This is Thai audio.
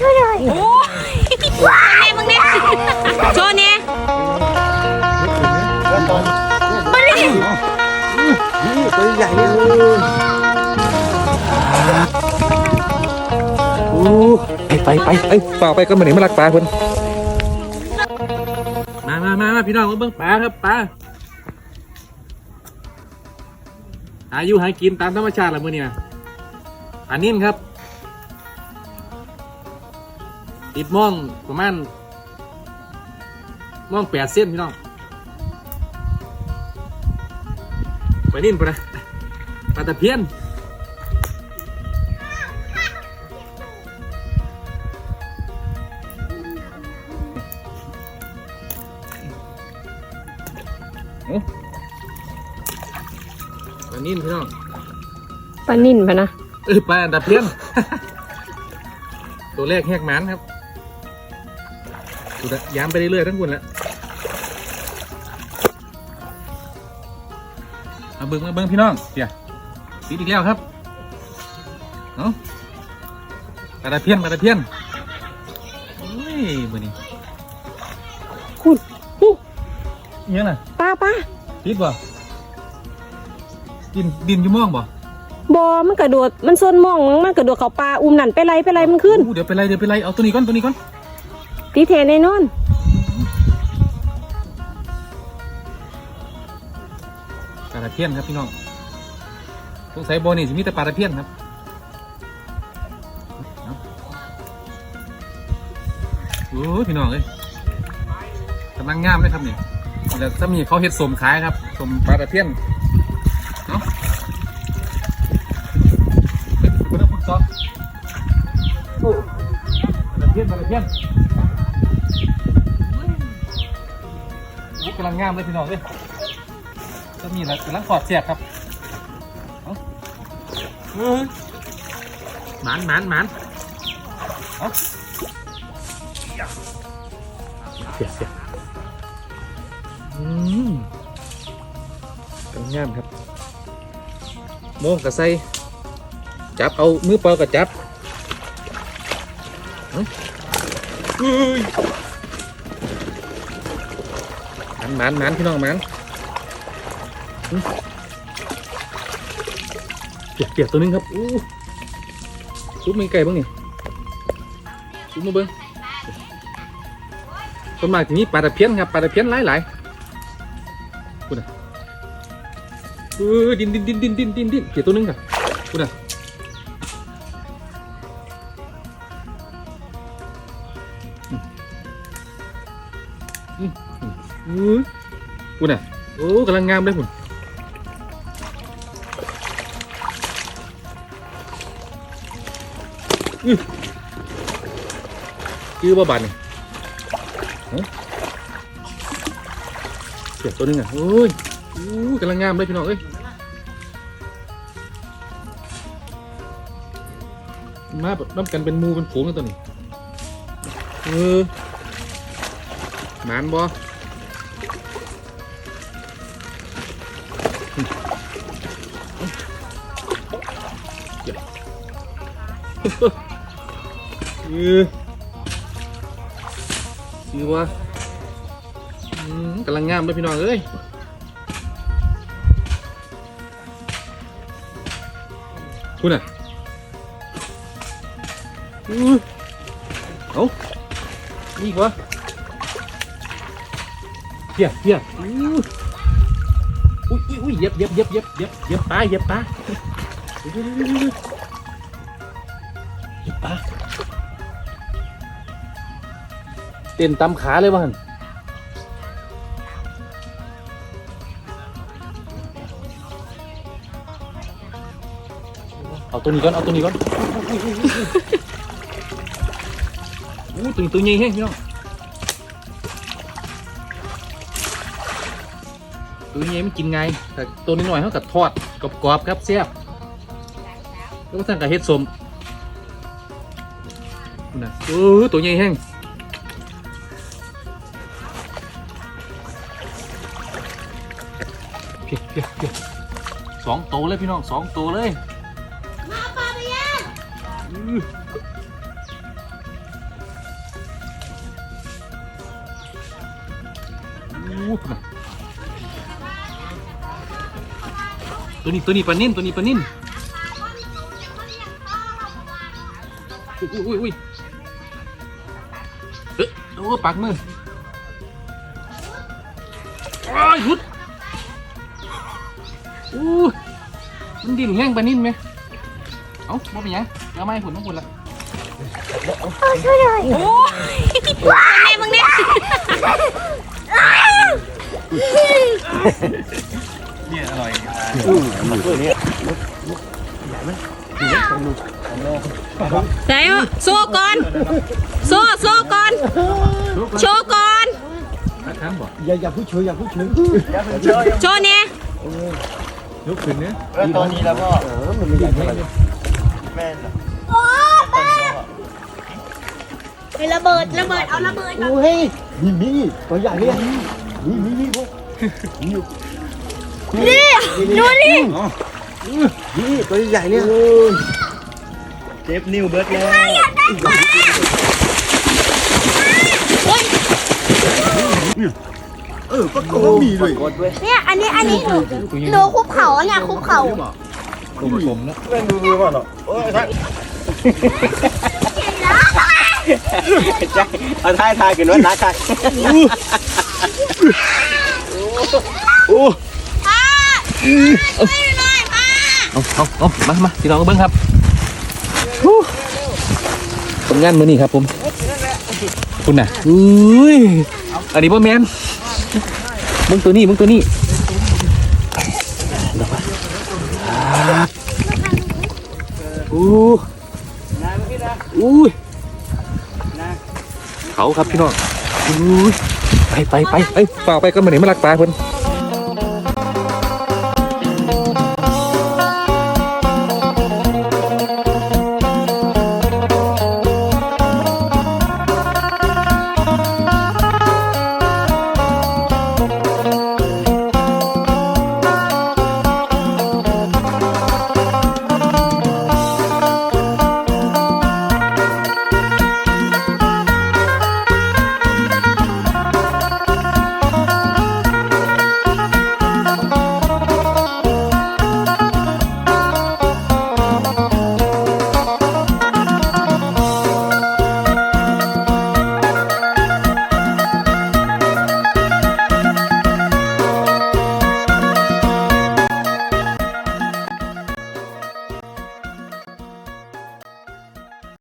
ช่วยหน่อยโอ้ยแม่มึงเนี่ยโชว์เนี่ยมาเลยนี่ตัวใหญ่เลยโอ้ไปไปไปเอ้ยเปล่าไปก็มาหนีมาลักปลาเพิ่นมามามามาพี่น้องมาเบิ่งปลาครับปลาหาอยู่หากินตามธรรมชาติละมื้อนี้นะอันนี้ครับ ติดม่องประมาณม่องแปดเส้นพี่น้องไปนิ่นปะนะปลาตะเพียนโอ้ปลานิ่นพี่น้องปลานิ่นพะนะเออปลาตะเพียน ตัวแรกแหกหมันครับ ดูนะย้ำไปเรื่อยๆทั้งคนละมาเบิ้งมาเบิ้งพี่น้องเดี๋ยวปิดอีกแล้วครับเนาะปลาตะเพียนปลาตะเพียนโอ้ยมือนี้คุณอู้อิหยังน่ะปลาปลาปิดบ่ดินดินอยู่ม่องบ่บอมันกระโดด มันซนมอง มันกระโดดเขาปลาอุ้มนั่นไปไรไปไรมันขึ้นอู้เดี๋ยวไปไล่เดี๋ยวไปไล่เอาตัวนี้ก่อนตัวนี้ก่อน ตีเทแน่นอนปลาตะเพียนครับพี่น้องสงสัยบ่อนี่จะมีแต่ปลาตะเพียนครับโอ้ยพี่น้องเอ้ยกำลังงามเลยครับนี่แล้วถ้ามีเขาเห็ดสมขายครับสมปลาตะเพียนเนาะเฮ้ยคุณต้องพูดต่อโอ้ปลาตะเพียนปลาตะเพียน กำลังงามเลยพี่น้องเอ้ยถ้ามีแล้วกำลังขอดเสียบครับเอาเฮ้ยหมานหมานหมานเอาเสียเสียอืมกำลังงามครับ โม่งกับใส่จับเอามือเปล่ากับจับเอ้าเฮ้ยห มันมันมันพี่น้องมันเปียกเปียกตัวนึงครับอู้ซุปมีไก่บ้างนี่ซุปมาเบิ้งส่วนมากที่นี่ปลาตะเพียนครับปลาตะเพียนหลายหลายๆคุณอะเออดินดินดินดินดินดินดินเกี่ยวตัวนึงครับคุณอะอืม อืมอืมอืมคุณอะ โอ้กำลังงามเลยคุณอื้อคือบ่บานนี่เสียบตัวนึงอะโอ้ยอู้กำลังงามเลยพี่น้องเอ้ยมาแบบน้ำกันเป็นมูเป็นฝูงกันตัวนี้เออ หมานบอเดี๋ยวเออคือว่าอืมกำลังงามเลยพี่น้องเอ้ยคุณอะอู้เอานี่อีกวะ เพียเพียอู้อุ้ยอุ้ยอุ้ยเย็บเย็บเย็บเย็บเย็บเย็บปลาเย็บปลาเย็บปลาเต้นตำขาเลยวะหันเอาตัวนี้ก่อนเอาตัวนี้ก่อนอู้ตัวนี้ตัวใหญ่แห้พี่น้อง ตัวนี้ไม่กินไงแต่ตัวนี้หน่อยเท่ากับทอดกรอบๆครับเสียบแล้วก็สั่กับเฮ็ดสมนะเออตัวใหญ่แห้งเสองโตเลยพี่น้องสองโตเลย มาปลาไปยังอู้ ตัวนี้ตัวนี้ปลานิ่นตัวนี้ปลานิ่นอุ้ยอุ้ยอุ้ยเอ๊ะโอ้ปากมือโอ้ยหยุดอู้มันดิ่นแห้งปลานิ่นไหมเอ้าบ่เป็นหยังเอาไม้หุ่นต้องหุ่นละพ่อช่วยหน่อยโอ้ยแม่มึงเนี่ย เนี่ยอร่อยไหนอะโซ่ก่อนโซ่โซ่ก่อนโชว์ก่อนนักขันบ่อย่าอย่าพูดเฉยอย่าพูดเฉยโชว์เนี่ยยกขึ้นเนี่ยแล้วตอนนี้แล้วก็เออมันไม่ใหญ่เท่าไหร่แม่นเหรอโอ้แม่ไประเบิดระเบิดเอาระเบิดโอ้ยมีมีตัวใหญ่เนี่ยมีมีมีพวกมีอยู่ นี่ดูนี่มีตัวใหญ่เนี่ยเจ็บนิ้วเบิร์ดเลยเออก็ก็มีด้วยเนี่ยอันนี้อันนี้หนูหนูคุบเข่าเนี่ยคุบเข่ากลมกลมๆนะแม่นดูมือก่อนเหรอโอ้ยท่านเอาท่ายทายกันว่านักทายโอ้ เอาเอาเอามามาพี่น้องเบิ้งครับผลงานมือนี่ครับผมคุณน่ะอุ้ยอันนี้พ่อแมนมึงตัวนี้มึงตัวนี้ดอู้อู้ยเขาครับพี่น้องอุ้ยไปไปไปไปเปล่าไปก็มาไหนมาลักปลาเพิ่น